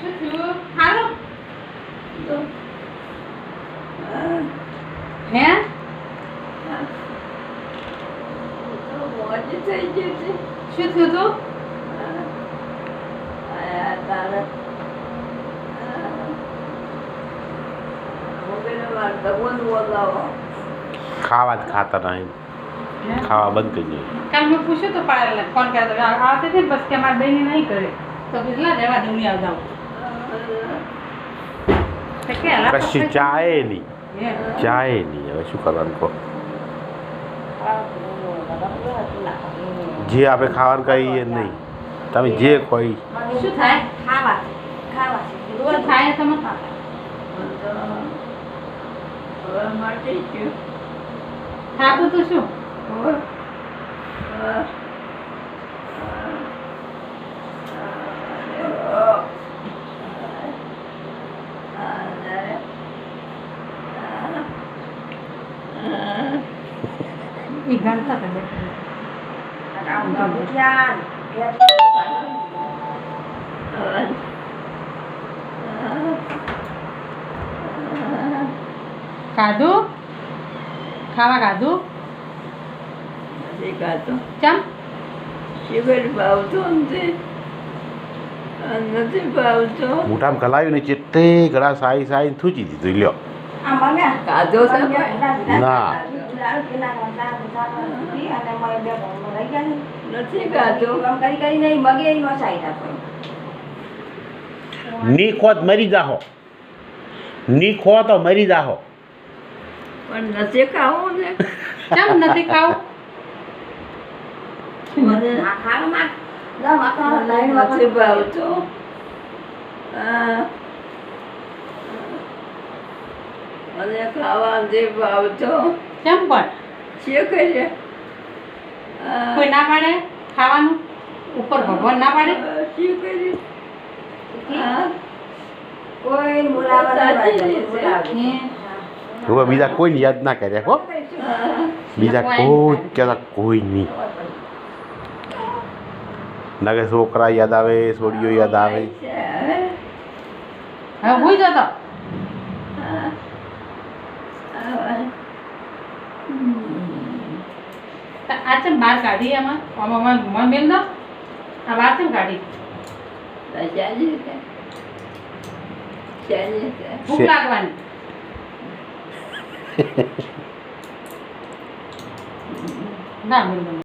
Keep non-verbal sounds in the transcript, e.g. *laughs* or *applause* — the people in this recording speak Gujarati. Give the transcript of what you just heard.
શું થયું? હાલો. તો હે? મોજ થઈ ગઈ છે શું થયું તું? ખાવા જ ખાતા નહીં. ખાવા બંધ કરી દે કાલ મેં પૂછ્યું તો પાડેલા ફોન કર્યો તો આવતી હતી બસ કે મારી બહેન નહીં કરે. તો કેટલા રહેવા દુનિયા તો કશું ચાએ નહીં હે. નહીં હવે શું કરવાનું કહો જે આપણે ખાવાનું કહીએ નહીં તમે જે કોઈ શું થાય ખાવા ખાવા થાય તમે ગયું તો શું હવે એ ગણતા. ભૂખ્યા ખાધું ખાવા ખાધું નથી ખાતો. ચમ? શિબિર ભાવતો નથી. ભાવતો. મોઢામાં કલાયું ને ચેતે ગળા સાઈ સાઈ થૂચી દીધું. લ્યો. આમ મને ખાધો છે ના. નથી. ખાતો કરી કરી નહીં મગે નો સાઈડ આપો ની ખોત મરી જાહો. ની ખો તો મરી જાહો. પણ નથી ખાવું ને નથી ખાવું? મને આ ખાવામાં દમ આખા લાઈન નથી ભાવતો. આ. મને ખાવા નથી ભાવતો. ચમ પણ. છે. કરીએ કોઈ ના પાડે ખાવાનું? ઉપર ભગવાન ના પાડે? શું કહે કોઈ બોલાવા. હે. બીજા કોઈને યાદ ના કર્યા હો. બીજા કોઈ કહેતા કોઈ નહીં. નાગે છોકરા યાદ આવે છોડીઓ યાદ આવે. હવે હુઈ જતો તો આ ચમ બહાર કાઢી આમાં? આમાં આમાં મેલ દો આ બહાર ચમ કાઢી? ભૂખ લાગવાની. *laughs* ના મેલ